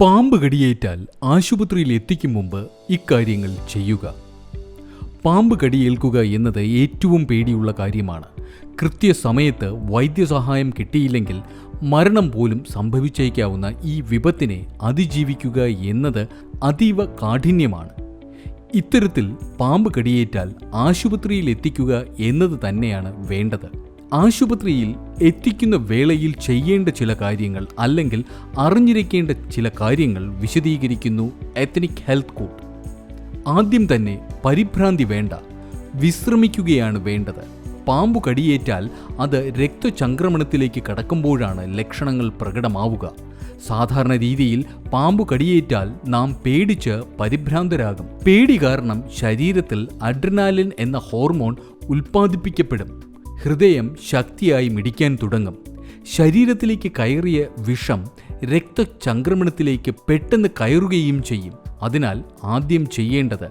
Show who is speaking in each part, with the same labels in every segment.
Speaker 1: പാമ്പ് കടിയേറ്റാൽ ആശുപത്രിയിൽ എത്തിക്കും മുമ്പ് ഇക്കാര്യങ്ങൾ ചെയ്യുക. പാമ്പ് കടിയേൽക്കുക എന്നത് ഏറ്റവും പേടിയുള്ള കാര്യമാണ്. കൃത്യസമയത്ത് വൈദ്യസഹായം കിട്ടിയില്ലെങ്കിൽ മരണം പോലും സംഭവിച്ചേക്കാവുന്ന ഈ വിപത്തിനെ അതിജീവിക്കുക എന്നത് അതീവ കാഠിന്യമാണ്. ഇത്തരത്തിൽ പാമ്പ് കടിയേറ്റാൽ ആശുപത്രിയിൽ എത്തിക്കുക എന്നത് തന്നെയാണ് വേണ്ടത്. ആശുപത്രിയിൽ എത്തിക്കുന്ന വേളയിൽ ചെയ്യേണ്ട ചില കാര്യങ്ങൾ അല്ലെങ്കിൽ അറിഞ്ഞിരിക്കേണ്ട ചില കാര്യങ്ങൾ വിശദീകരിക്കുന്നു എത്തനിക് ഹെൽത്ത് കോഡ്. ആദ്യം തന്നെ പരിഭ്രാന്തി വേണ്ട വിശ്രമിക്കുകയാണ് വേണ്ടത്. പാമ്പ് കടിയേറ്റാൽ അത് രക്തചംക്രമണത്തിലേക്ക് കടക്കുമ്പോഴാണ് ലക്ഷണങ്ങൾ പ്രകടമാവുക. സാധാരണ രീതിയിൽ പാമ്പ് കടിയേറ്റാൽ നാം പേടിച്ച് പരിഭ്രാന്തരാകും. പേടി കാരണം ശരീരത്തിൽ അഡ്രനാലിൻ എന്ന ഹോർമോൺ ഉൽപ്പാദിപ്പിക്കപ്പെടും. ഹൃദയം ശക്തിയായി മിടിക്കാൻ തുടങ്ങും. ശരീരത്തിലേക്ക് കയറിയ വിഷം രക്തചംക്രമണത്തിലേക്ക് പെട്ടെന്ന് കയറുകയും ചെയ്യും. അതിനാൽ ആദ്യം ചെയ്യേണ്ടത്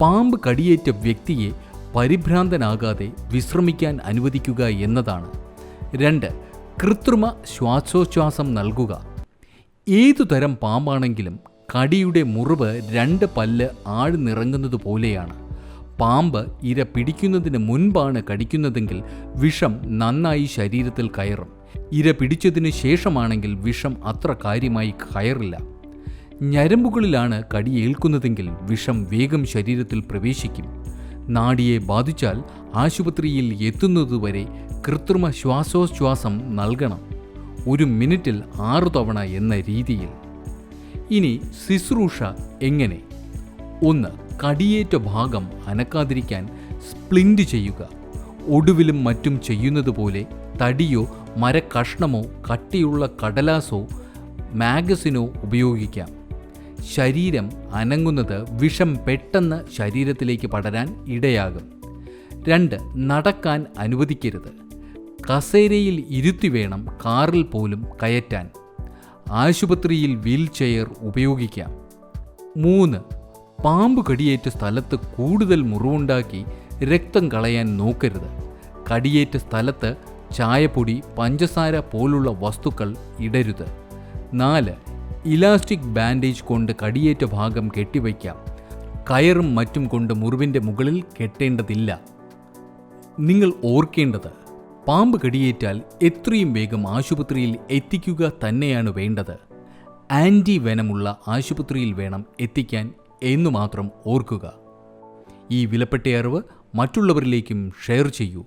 Speaker 1: പാമ്പ് കടിയേറ്റ വ്യക്തിയെ പരിഭ്രാന്തനാകാതെ വിശ്രമിക്കാൻ അനുവദിക്കുക എന്നതാണ്. രണ്ട് കൃത്രിമ ശ്വാസോച്ഛ്വാസം നൽകുക. ഏതു തരം പാമ്പാണെങ്കിലും കടിയുടെ മുറിവ് രണ്ട് പല്ല് ആഴ്ന്നിറങ്ങുന്നത് പോലെയാണ്. പാമ്പ് ഇര പിടിക്കുന്നതിന് മുൻപാണ് കടിക്കുന്നതെങ്കിൽ വിഷം നന്നായി ശരീരത്തിൽ കയറും. ഇര പിടിച്ചതിന് ശേഷമാണെങ്കിൽ വിഷം അത്ര കാര്യമായി കയറില്ല. ഞരമ്പുകളിലാണ് കടിയേൽക്കുന്നതെങ്കിൽ വിഷം വേഗം ശരീരത്തിൽ പ്രവേശിക്കും. നാടിയെ ബാധിച്ചാൽ ആശുപത്രിയിൽ എത്തുന്നതുവരെ കൃത്രിമ ശ്വാസോച്ഛ്വാസം നൽകണം. ഒരു മിനിറ്റിൽ ആറു തവണ എന്ന രീതിയിൽ. ഇനി ശുശ്രൂഷ എങ്ങനെ? ഒന്ന് കടിയേറ്റ ഭാഗം അനക്കാതിരിക്കാൻ സ്പ്ലിന്റ് ചെയ്യുക. ഒടുവിലും മറ്റും ചെയ്യുന്നത് പോലെ തടിയോ മരക്കഷ്ണമോ കട്ടിയുള്ള കടലാസോ മാഗസിനോ ഉപയോഗിക്കാം. ശരീരം അനങ്ങുന്നത് വിഷം പെട്ടെന്ന് ശരീരത്തിലേക്ക് പടരാൻ ഇടയാകും. രണ്ട് നടക്കാൻ അനുവദിക്കരുത്. കസേരയിൽ ഇരുത്തി വേണം കാറിൽ പോലും കയറ്റാൻ. ആശുപത്രിയിൽ വീൽ ചെയർ ഉപയോഗിക്കാം. മൂന്ന് പാമ്പ് കടിയേറ്റ സ്ഥലത്ത് കൂടുതൽ മുറിവുണ്ടാക്കി രക്തം കളയാൻ നോക്കരുത്. കടിയേറ്റ സ്ഥലത്ത് ചായപ്പൊടി പഞ്ചസാര പോലുള്ള വസ്തുക്കൾ ഇടരുത്. നാല് ഇലാസ്റ്റിക് ബാൻഡേജ് കൊണ്ട് കടിയേറ്റ ഭാഗം കെട്ടിവയ്ക്കാം. കയറും മറ്റും കൊണ്ട് മുറിവിന്റെ മുകളിൽ കെട്ടേണ്ടതില്ല. നിങ്ങൾ ഓർക്കേണ്ടത് പാമ്പ് കടിയേറ്റാൽ എത്രയും വേഗം ആശുപത്രിയിൽ എത്തിക്കുക തന്നെയാണ് വേണ്ടത്. ആന്റി വെനമുള്ള ആശുപത്രിയിൽ വേണം എത്തിക്കാൻ എന്നു മാത്രം ഓർക്കുക. ഈ വിലപ്പെട്ട അറിവ് മറ്റുള്ളവരിലേക്കും ഷെയർ ചെയ്യൂ.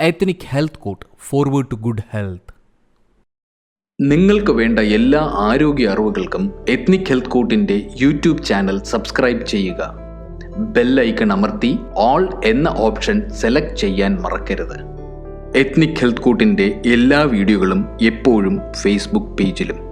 Speaker 1: Ethnic health court forward to good health നിങ്ങൾക്ക് വേണ്ട എല്ലാ ആരോഗ്യ അറിവുകൾക്കും എത്നിക് ഹെൽത്ത് കോട്ടിന്റെ യൂട്യൂബ് ചാനൽ സബ്സ്ക്രൈബ് ചെയ്യുക. ബെല്ലൈക്കൺ അമർത്തി ഓൾ എന്ന ഓപ്ഷൻ സെലക്ട് ചെയ്യാൻ മറക്കരുത്. എത്നിക് ഹെൽത്ത് കോട്ടിന്റെ എല്ലാ വീഡിയോകളും എപ്പോഴും ഫേസ്ബുക്ക് പേജിലും